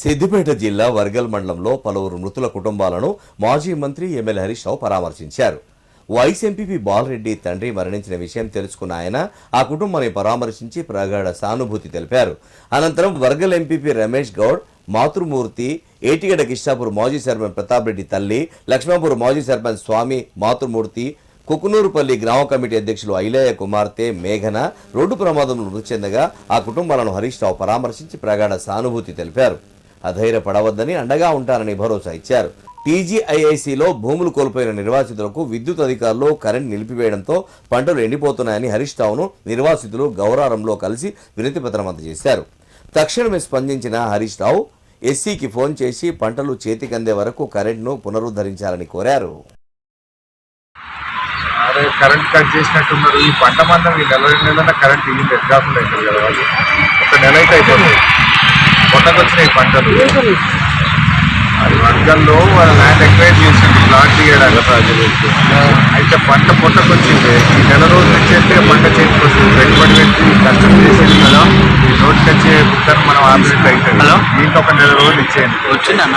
సిద్దిపేట జిల్లా వర్గల్ మండలంలో పలువురు మృతుల కుటుంబాలను మాజీ మంత్రి ఎమ్మెల్యే హరీష్ రావు పరామర్శించారు. వైస్ ఎంపీపీ బాలరెడ్డి తండ్రి మరణించిన విషయం తెలుసుకున్న ఆయన ఆ కుటుంబాన్ని పరామర్శించి ప్రగాఢ సానుభూతి తెలిపారు. అనంతరం వర్గల్ ఎంపీపీ రమేష్ గౌడ్ మాతృమూర్తి ఏటిగడ కిష్టాపూర్ మాజీ సర్పంచ్ ప్రతాప్ రెడ్డి తల్లి లక్ష్మాపూర్ మాజీ సర్పంచ్ స్వామి మాతృమూర్తి కుకునూరుపల్లి గ్రామ కమిటీ అధ్యక్షులు ఐలయ్య కుమార్తె మేఘన రోడ్డు ప్రమాదంలో మృతి చెందగా ఆ కుటుంబాలను హరీష్ రావు పరామర్శించి ప్రగాఢ సానుభూతి తెలిపారు. అధైర్యపడవద్దని అండగా ఉంటానని భరోసా ఇచ్చారు. టీజీఐఐసిలో భూములు కోల్పోయిన నిర్వాసితులకు విద్యుత్ అధికారులు కరెంట్ నిలిపివేయడంతో పంటలు ఎండిపోతున్నాయని హరీష్ రావును నిర్వాసితులు గౌరారంలో కలిసి వినతి పత్రం అందజేశారు. తక్షణమే స్పందించిన హరీష్ రావు ఎస్సీకి ఫోన్ చేసి పంటలు చేతికందే వరకు కరెంట్ను పునరుద్ధరించాలని కోరారు. కరెంట్ కట్ చేసినట్టున్నారు. ఈ పంట మందం ఈ నెల రెండు నెలల కరెంట్ ఇల్లు కాకుండా అవుతుంది కదా వాళ్ళు. ఒక నెల అయితే అయిపోతుంది. పొట్టకు వచ్చినాయి పంటలు. అది వర్గాల్లో వాళ్ళ ల్యాండ్ ఎక్వైర్ చేసింది ప్లాట్ తీయడానికి ప్రాజెక్ట్ అయితే పంట పొట్టకు వచ్చింది ఈ నెల రోజుల నుంచి అయితే పంట చేతికి వస్తుంది పెట్టుబడి పెట్టి కష్టం చేసేది కదా ఈ నోటికి వచ్చే మనం ఆపరేట్ అవుతుంది. హలో? దీంట్లో ఒక నెల రోజులు ఇచ్చేయండి. వచ్చిందన్న?